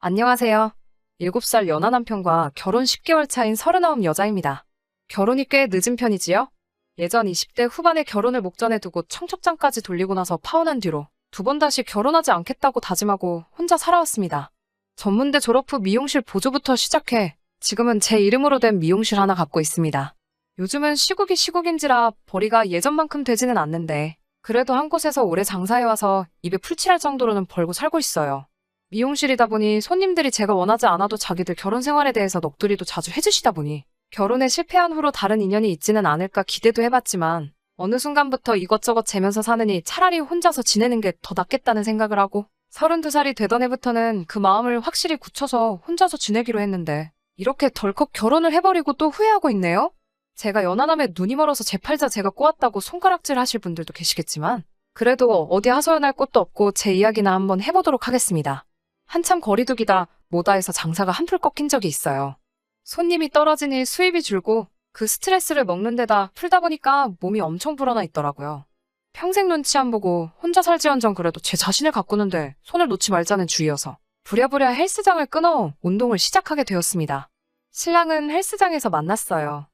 안녕하세요. 7살 연하 남편과 결혼 10개월 차인 39 여자입니다. 결혼이 꽤 늦은 편이지요? 예전 20대 후반에 결혼을 목전에 두고 청첩장까지 돌리고 나서 파혼한 뒤로 두 번 다시 결혼하지 않겠다고 다짐하고 혼자 살아왔습니다. 전문대 졸업 후 미용실 보조부터 시작해 지금은 제 이름으로 된 미용실 하나 갖고 있습니다. 요즘은 시국이 시국인지라 벌이가 예전만큼 되지는 않는데 그래도 한 곳에서 오래 장사해와서 입에 풀칠할 정도로는 벌고 살고 있어요. 미용실이다 보니 손님들이 제가 원하지 않아도 자기들 결혼 생활에 대해서 넋두리도 자주 해주시다 보니 결혼에 실패한 후로 다른 인연이 있지는 않을까 기대도 해봤지만 어느 순간부터 이것저것 재면서 사느니 차라리 혼자서 지내는 게 더 낫겠다는 생각을 하고 32살이 되던 해부터는 그 마음을 확실히 굳혀서 혼자서 지내기로 했는데 이렇게 덜컥 결혼을 해버리고 또 후회하고 있네요? 제가 연하남에 눈이 멀어서 제 팔자 제가 꼬았다고 손가락질 하실 분들도 계시겠지만 그래도 어디 하소연할 곳도 없고 제 이야기나 한번 해보도록 하겠습니다. 한참 거리두기다 모다에서 장사가 한풀 꺾인 적이 있어요. 손님이 떨어지니 수입이 줄고 그 스트레스를 먹는 데다 풀다 보니까 몸이 엄청 불어나 있더라고요. 평생 눈치 안 보고 혼자 살지언정 그래도 제 자신을 가꾸는데 손을 놓지 말자는 주의여서 부랴부랴 헬스장을 끊어 운동을 시작하게 되었습니다. 신랑은 헬스장에서 만났어요.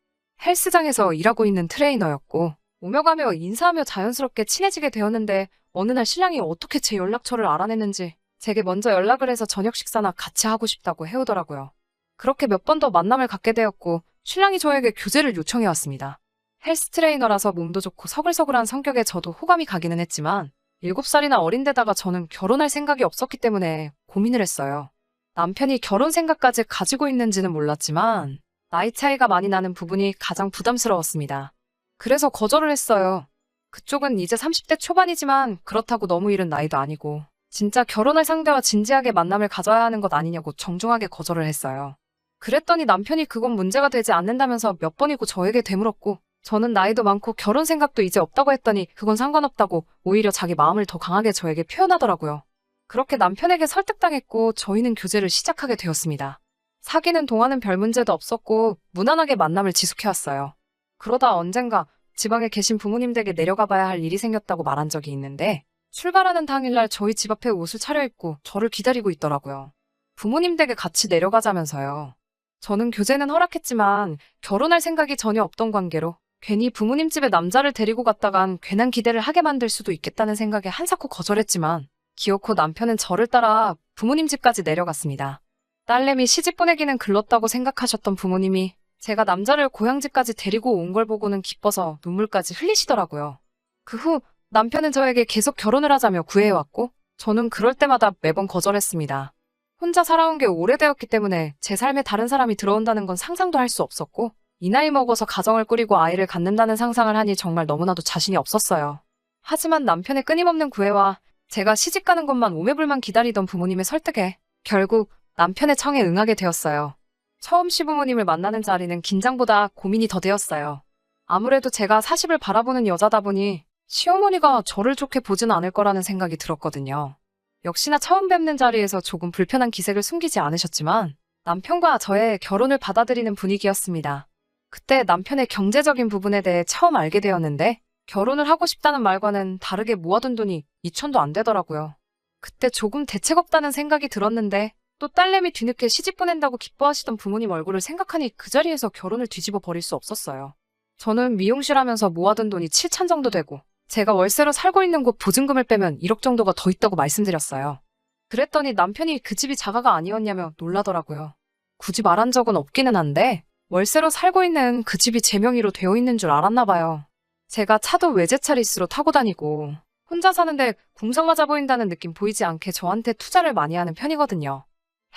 헬스장에서 일하고 있는 트레이너였고 오며 가며 인사하며 자연스럽게 친해지게 되었는데 어느 날 신랑이 어떻게 제 연락처를 알아냈는지 제게 먼저 연락을 해서 저녁 식사나 같이 하고 싶다고 해오더라고요. 그렇게 몇 번 더 만남을 갖게 되었고 신랑이 저에게 교제를 요청해 왔습니다. 헬스 트레이너라서 몸도 좋고 서글서글한 성격에 저도 호감이 가기는 했지만 7살이나 어린데다가 저는 결혼할 생각이 없었기 때문에 고민을 했어요. 남편이 결혼 생각까지 가지고 있는지는 몰랐지만 나이 차이가 많이 나는 부분이 가장 부담스러웠습니다. 그래서 거절을 했어요. 그쪽은 이제 30대 초반이지만 그렇다고 너무 이른 나이도 아니고 진짜 결혼할 상대와 진지하게 만남을 가져야 하는 것 아니냐고 정중하게 거절을 했어요. 그랬더니 남편이 그건 문제가 되지 않는다면서 몇 번이고 저에게 되물었고 저는 나이도 많고 결혼 생각도 이제 없다고 했더니 그건 상관없다고 오히려 자기 마음을 더 강하게 저에게 표현하더라고요. 그렇게 남편에게 설득당했고 저희는 교제를 시작하게 되었습니다. 사귀는 동안은 별 문제도 없었고 무난하게 만남을 지속해왔어요. 그러다 언젠가 지방에 계신 부모님 댁에 내려가 봐야 할 일이 생겼다고 말한 적이 있는데 출발하는 당일날 저희 집 앞에 옷을 차려입고 저를 기다리고 있더라고요. 부모님 댁에 같이 내려가자면서요. 저는 교제는 허락했지만 결혼할 생각이 전혀 없던 관계로 괜히 부모님 집에 남자를 데리고 갔다간 괜한 기대를 하게 만들 수도 있겠다는 생각에 한사코 거절했지만 기어코 남편은 저를 따라 부모님 집까지 내려갔습니다. 딸내미 시집 보내기는 글렀다고 생각하셨던 부모님이 제가 남자를 고향집까지 데리고 온 걸 보고는 기뻐서 눈물까지 흘리시더라고요. 그 후 남편은 저에게 계속 결혼을 하자며 구애해왔고 저는 그럴 때마다 매번 거절했습니다. 혼자 살아온 게 오래되었기 때문에 제 삶에 다른 사람이 들어온다는 건 상상도 할 수 없었고 이 나이 먹어서 가정을 꾸리고 아이를 갖는다는 상상을 하니 정말 너무나도 자신이 없었어요. 하지만 남편의 끊임없는 구애와 제가 시집가는 것만 오매불만 기다리던 부모님의 설득에 결국 남편의 청에 응하게 되었어요. 처음 시부모님을 만나는 자리는 긴장보다 고민이 더 되었어요. 아무래도 제가 40을 바라보는 여자다 보니 시어머니가 저를 좋게 보진 않을 거라는 생각이 들었거든요. 역시나 처음 뵙는 자리에서 조금 불편한 기색을 숨기지 않으셨지만 남편과 저의 결혼을 받아들이는 분위기였습니다. 그때 남편의 경제적인 부분에 대해 처음 알게 되었는데 결혼을 하고 싶다는 말과는 다르게 모아둔 돈이 2천도 안 되더라고요. 그때 조금 대책 없다는 생각이 들었는데 또 딸내미 뒤늦게 시집 보낸다고 기뻐하시던 부모님 얼굴을 생각하니 그 자리에서 결혼을 뒤집어 버릴 수 없었어요. 저는 미용실 하면서 모아둔 돈이 7천 정도 되고 제가 월세로 살고 있는 곳 보증금을 빼면 1억 정도가 더 있다고 말씀드렸어요. 그랬더니 남편이 그 집이 자가가 아니었냐며 놀라더라고요. 굳이 말한 적은 없기는 한데 월세로 살고 있는 그 집이 제 명의로 되어 있는 줄 알았나 봐요. 제가 차도 외제차 리스로 타고 다니고 혼자 사는데 궁상 맞아 보인다는 느낌 보이지 않게 저한테 투자를 많이 하는 편이거든요.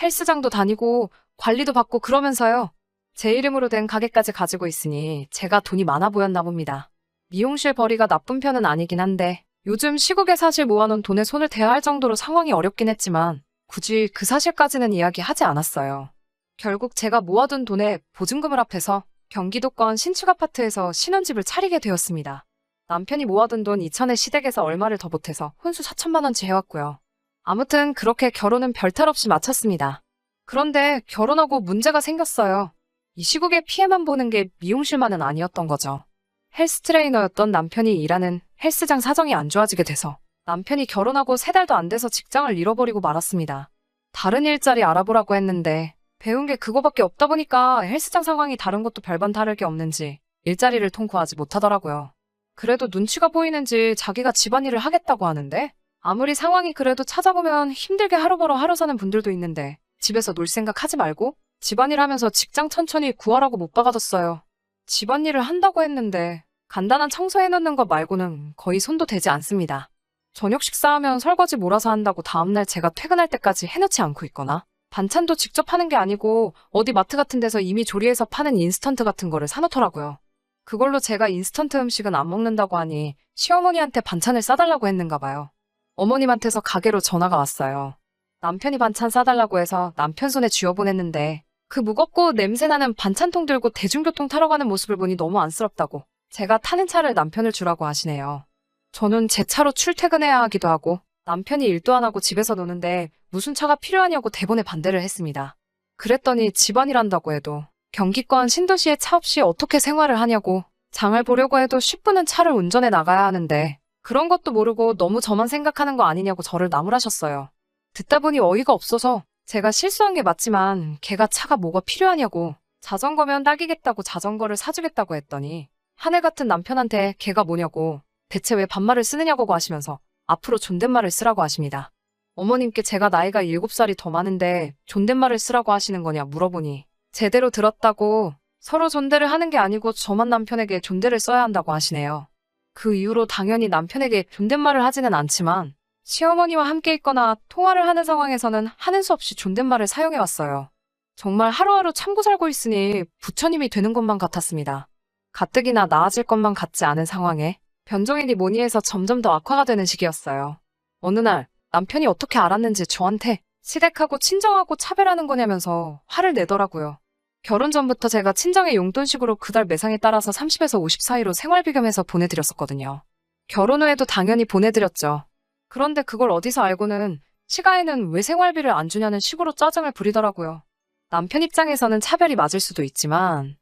헬스장도 다니고 관리도 받고 그러면서요. 제 이름으로 된 가게까지 가지고 있으니 제가 돈이 많아 보였나 봅니다. 미용실 벌이가 나쁜 편은 아니긴 한데 요즘 시국에 사실 모아놓은 돈에 손을 대야 할 정도로 상황이 어렵긴 했지만 굳이 그 사실까지는 이야기하지 않았어요. 결국 제가 모아둔 돈에 보증금을 합해서 경기도권 신축 아파트에서 신혼집을 차리게 되었습니다. 남편이 모아둔 돈 2천에 시댁에서 얼마를 더 보태서 혼수 4천만 원치 해왔고요. 아무튼 그렇게 결혼은 별탈 없이 마쳤습니다. 그런데 결혼하고 문제가 생겼어요. 이 시국에 피해만 보는 게 미용실만은 아니었던 거죠. 헬스 트레이너였던 남편이 일하는 헬스장 사정이 안 좋아지게 돼서 남편이 결혼하고 세 달도 안 돼서 직장을 잃어버리고 말았습니다. 다른 일자리 알아보라고 했는데 배운 게 그거밖에 없다 보니까 헬스장 상황이 다른 것도 별반 다를 게 없는지 일자리를 통과하지 못하더라고요. 그래도 눈치가 보이는지 자기가 집안일을 하겠다고 하는데 아무리 상황이 그래도 찾아보면 힘들게 하루 벌어 하루 사는 분들도 있는데 집에서 놀 생각 하지 말고 집안일 하면서 직장 천천히 구하라고 못 박아뒀어요. 집안일을 한다고 했는데 간단한 청소해 놓는 것 말고는 거의 손도 대지 않습니다. 저녁 식사하면 설거지 몰아서 한다고 다음날 제가 퇴근할 때까지 해놓지 않고 있거나 반찬도 직접 하는 게 아니고 어디 마트 같은 데서 이미 조리해서 파는 인스턴트 같은 거를 사놓더라고요. 그걸로 제가 인스턴트 음식은 안 먹는다고 하니 시어머니한테 반찬을 싸달라고 했는가 봐요. 어머님한테서 가게로 전화가 왔어요. 남편이 반찬 싸달라고 해서 남편 손에 쥐어보냈는데 그 무겁고 냄새나는 반찬통 들고 대중교통 타러 가는 모습을 보니 너무 안쓰럽다고 제가 타는 차를 남편을 주라고 하시네요. 저는 제 차로 출퇴근해야 하기도 하고 남편이 일도 안 하고 집에서 노는데 무슨 차가 필요하냐고 대본에 반대를 했습니다. 그랬더니 집안일 한다고 해도 경기권 신도시에 차 없이 어떻게 생활을 하냐고 장을 보려고 해도 10분은 차를 운전해 나가야 하는데 그런 것도 모르고 너무 저만 생각하는 거 아니냐고 저를 나무라셨어요. 듣다 보니 어이가 없어서 제가 실수한 게 맞지만 걔가 차가 뭐가 필요하냐고 자전거면 딱이겠다고 자전거를 사주겠다고 했더니 하늘 같은 남편한테 걔가 뭐냐고 대체 왜 반말을 쓰느냐고 하시면서 앞으로 존댓말을 쓰라고 하십니다. 어머님께 제가 나이가 7살이 더 많은데 존댓말을 쓰라고 하시는 거냐 물어보니 제대로 들었다고 서로 존대를 하는 게 아니고 저만 남편에게 존대를 써야 한다고 하시네요. 그 이후로 당연히 남편에게 존댓말을 하지는 않지만 시어머니와 함께 있거나 통화를 하는 상황에서는 하는 수 없이 존댓말을 사용해 왔어요. 정말 하루하루 참고 살고 있으니 부처님이 되는 것만 같았습니다. 가뜩이나 나아질 것만 같지 않은 상황에 변종일이 뭐니 해서 점점 더 악화가 되는 시기였어요. 어느 날 남편이 어떻게 알았는지 저한테 시댁하고 친정하고 차별하는 거냐면서 화를 내더라고요. 결혼 전부터 제가 친정의 용돈식으로 그달 매상에 따라서 30에서 50 사이로 생활비 겸해서 보내드렸었거든요. 결혼 후에도 당연히 보내드렸죠. 그런데 그걸 어디서 알고는 시가에는 왜 생활비를 안 주냐는 식으로 짜증을 부리더라고요. 남편 입장에서는 차별이 맞을 수도 있지만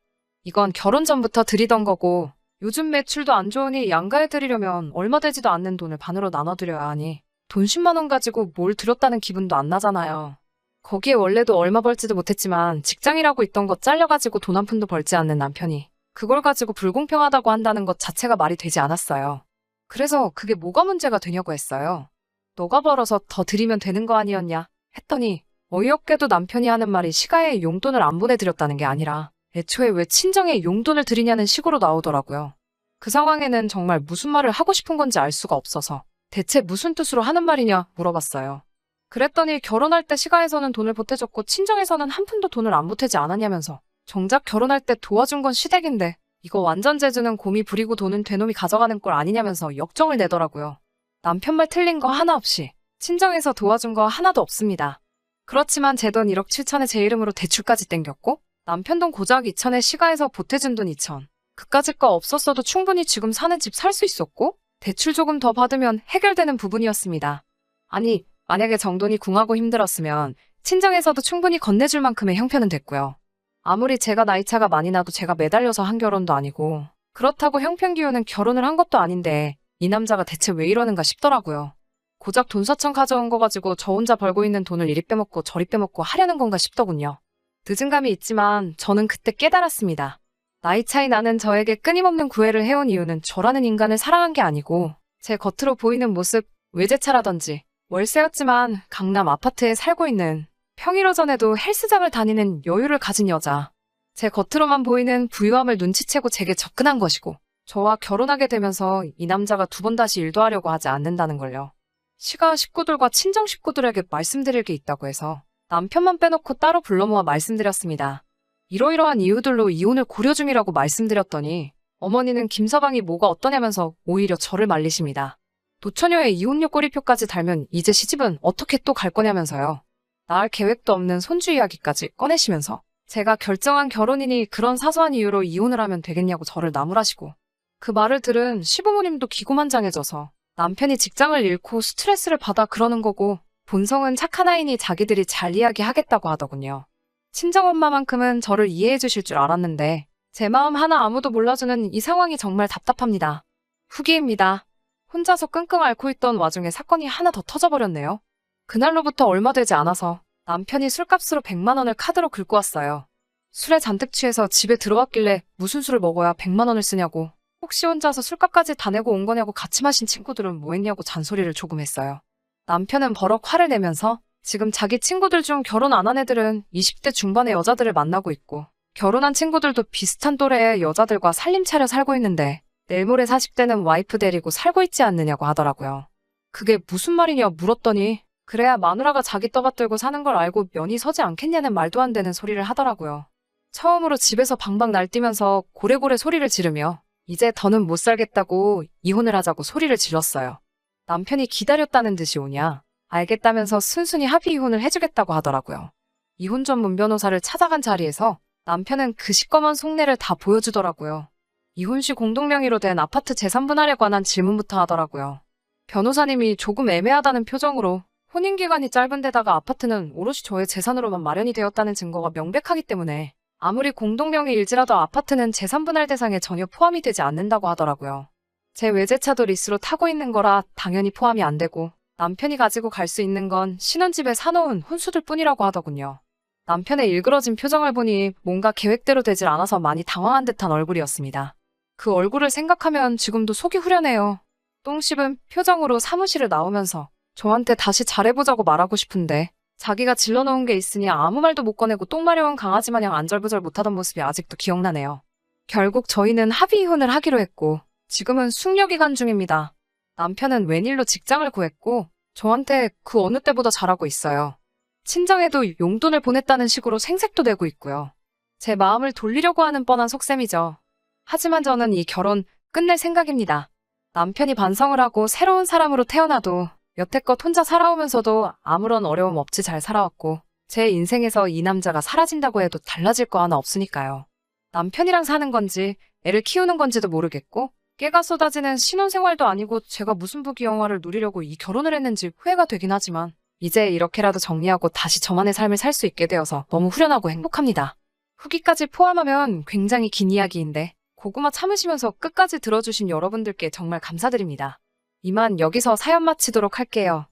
이건 결혼 전부터 드리던 거고 요즘 매출도 안 좋으니 양가해 드리려면 얼마 되지도 않는 돈을 반으로 나눠드려야 하니 돈 10만 원 가지고 뭘 드렸다는 기분도 안 나잖아요. 거기에 원래도 얼마 벌지도 못했지만 직장이라고 있던 거 잘려가지고 돈 한 푼도 벌지 않는 남편이 그걸 가지고 불공평하다고 한다는 것 자체가 말이 되지 않았어요. 그래서 그게 뭐가 문제가 되냐고 했어요. 너가 벌어서 더 드리면 되는 거 아니었냐? 했더니 어이없게도 남편이 하는 말이 시가에 용돈을 안 보내드렸다는 게 아니라 애초에 왜 친정에 용돈을 드리냐는 식으로 나오더라고요. 그 상황에는 정말 무슨 말을 하고 싶은 건지 알 수가 없어서 대체 무슨 뜻으로 하는 말이냐 물어봤어요. 그랬더니 결혼할 때 시가에서는 돈을 보태줬고 친정에서는 한 푼도 돈을 안 보태지 않았냐면서 정작 결혼할 때 도와준 건 시댁인데 이거 완전 제주는 곰이 부리고 돈은 되놈이 가져가는 꼴 아니냐면서 역정을 내더라고요. 남편 말 틀린 거 하나 없이 친정에서 도와준 거 하나도 없습니다. 그렇지만 제 돈 1억 7천에 제 이름으로 대출까지 땡겼고 남편 돈 고작 2천에 시가에서 보태준 돈 2천. 그까짓 거 없었어도 충분히 지금 사는 집 살 수 있었고 대출 조금 더 받으면 해결되는 부분이었습니다. 아니 만약에 정돈이 궁하고 힘들었으면 친정에서도 충분히 건네줄 만큼의 형편은 됐고요. 아무리 제가 나이차가 많이 나도 제가 매달려서 한 결혼도 아니고 그렇다고 형편 기우는 결혼을 한 것도 아닌데 이 남자가 대체 왜 이러는가 싶더라고요. 고작 돈 4천 가져온 거 가지고 저 혼자 벌고 있는 돈을 이리 빼먹고 저리 빼먹고 하려는 건가 싶더군요. 늦은 감이 있지만 저는 그때 깨달았습니다. 나이 차이 나는 저에게 끊임없는 구애를 해온 이유는 저라는 인간을 사랑한 게 아니고 제 겉으로 보이는 모습, 외제차라든지 월세였지만 강남 아파트에 살고 있는 평일오전에도 헬스장을 다니는 여유를 가진 여자. 제 겉으로만 보이는 부유함을 눈치채고 제게 접근한 것이고 저와 결혼하게 되면서 이 남자가 두 번 다시 일도 하려고 하지 않는다는 걸요. 시가 식구들과 친정 식구들에게 말씀드릴 게 있다고 해서 남편만 빼놓고 따로 불러 모아 말씀드렸습니다. 이러이러한 이유들로 이혼을 고려 중이라고 말씀드렸더니 어머니는 김서방이 뭐가 어떠냐면서 오히려 저를 말리십니다. 노처녀의 이혼료 꼬리표까지 달면 이제 시집은 어떻게 또 갈 거냐면서요. 낳을 계획도 없는 손주 이야기까지 꺼내시면서 제가 결정한 결혼이니 그런 사소한 이유로 이혼을 하면 되겠냐고 저를 나무라시고 그 말을 들은 시부모님도 기고만장해져서 남편이 직장을 잃고 스트레스를 받아 그러는 거고 본성은 착한 아이니 자기들이 잘 이야기하겠다고 하더군요. 친정엄마만큼은 저를 이해해 주실 줄 알았는데 제 마음 하나 아무도 몰라주는 이 상황이 정말 답답합니다. 후기입니다. 혼자서 끙끙 앓고 있던 와중에 사건이 하나 더 터져버렸네요. 그날로부터 얼마 되지 않아서 남편이 술값으로 100만 원을 카드로 긁고 왔어요. 술에 잔뜩 취해서 집에 들어왔길래 무슨 술을 먹어야 100만 원을 쓰냐고. 혹시 혼자서 술값까지 다 내고 온 거냐고 같이 마신 친구들은 뭐 했냐고 잔소리를 조금 했어요. 남편은 버럭 화를 내면서 지금 자기 친구들 중 결혼 안 한 애들은 20대 중반의 여자들을 만나고 있고 결혼한 친구들도 비슷한 또래의 여자들과 살림 차려 살고 있는데 내일 모레 40대는 와이프 데리고 살고 있지 않느냐고 하더라고요. 그게 무슨 말이냐 물었더니 그래야 마누라가 자기 떠받들고 사는 걸 알고 면이 서지 않겠냐는 말도 안 되는 소리를 하더라고요. 처음으로 집에서 방방 날뛰면서 고래고래 소리를 지르며 이제 더는 못 살겠다고 이혼을 하자고 소리를 질렀어요. 남편이 기다렸다는 듯이 오냐 알겠다면서 순순히 합의 이혼을 해주겠다고 하더라고요. 이혼 전문 변호사를 찾아간 자리에서 남편은 그 시꺼먼 속내를 다 보여주더라고요. 이혼 시 공동명의로 된 아파트 재산 분할에 관한 질문부터 하더라고요. 변호사님이 조금 애매하다는 표정으로 혼인 기간이 짧은 데다가 아파트는 오롯이 저의 재산으로만 마련이 되었다는 증거가 명백하기 때문에 아무리 공동명의일지라도 아파트는 재산 분할 대상에 전혀 포함이 되지 않는다고 하더라고요. 제 외제차도 리스로 타고 있는 거라 당연히 포함이 안 되고 남편이 가지고 갈 수 있는 건 신혼집에 사놓은 혼수들 뿐이라고 하더군요. 남편의 일그러진 표정을 보니 뭔가 계획대로 되질 않아서 많이 당황한 듯한 얼굴이었습니다. 그 얼굴을 생각하면 지금도 속이 후련해요. 똥 씹은 표정으로 사무실을 나오면서 저한테 다시 잘해보자고 말하고 싶은데 자기가 질러놓은 게 있으니 아무 말도 못 꺼내고 똥 마려운 강아지 마냥 안절부절 못하던 모습이 아직도 기억나네요. 결국 저희는 합의 이혼을 하기로 했고 지금은 숙려 기간 중입니다. 남편은 웬일로 직장을 구했고 저한테 그 어느 때보다 잘하고 있어요. 친정에도 용돈을 보냈다는 식으로 생색도 내고 있고요. 제 마음을 돌리려고 하는 뻔한 속셈이죠. 하지만 저는 이 결혼 끝낼 생각입니다. 남편이 반성을 하고 새로운 사람으로 태어나도 여태껏 혼자 살아오면서도 아무런 어려움 없이 잘 살아왔고 제 인생에서 이 남자가 사라진다고 해도 달라질 거 하나 없으니까요. 남편이랑 사는 건지 애를 키우는 건지도 모르겠고 깨가 쏟아지는 신혼생활도 아니고 제가 무슨 부귀영화를 누리려고 이 결혼을 했는지 후회가 되긴 하지만 이제 이렇게라도 정리하고 다시 저만의 삶을 살 수 있게 되어서 너무 후련하고 행복합니다. 후기까지 포함하면 굉장히 긴 이야기인데 고구마 참으시면서 끝까지 들어주신 여러분들께 정말 감사드립니다. 이만 여기서 사연 마치도록 할게요.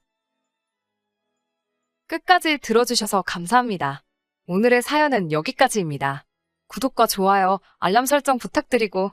끝까지 들어주셔서 감사합니다. 오늘의 사연은 여기까지입니다. 구독과 좋아요, 알람 설정 부탁드리고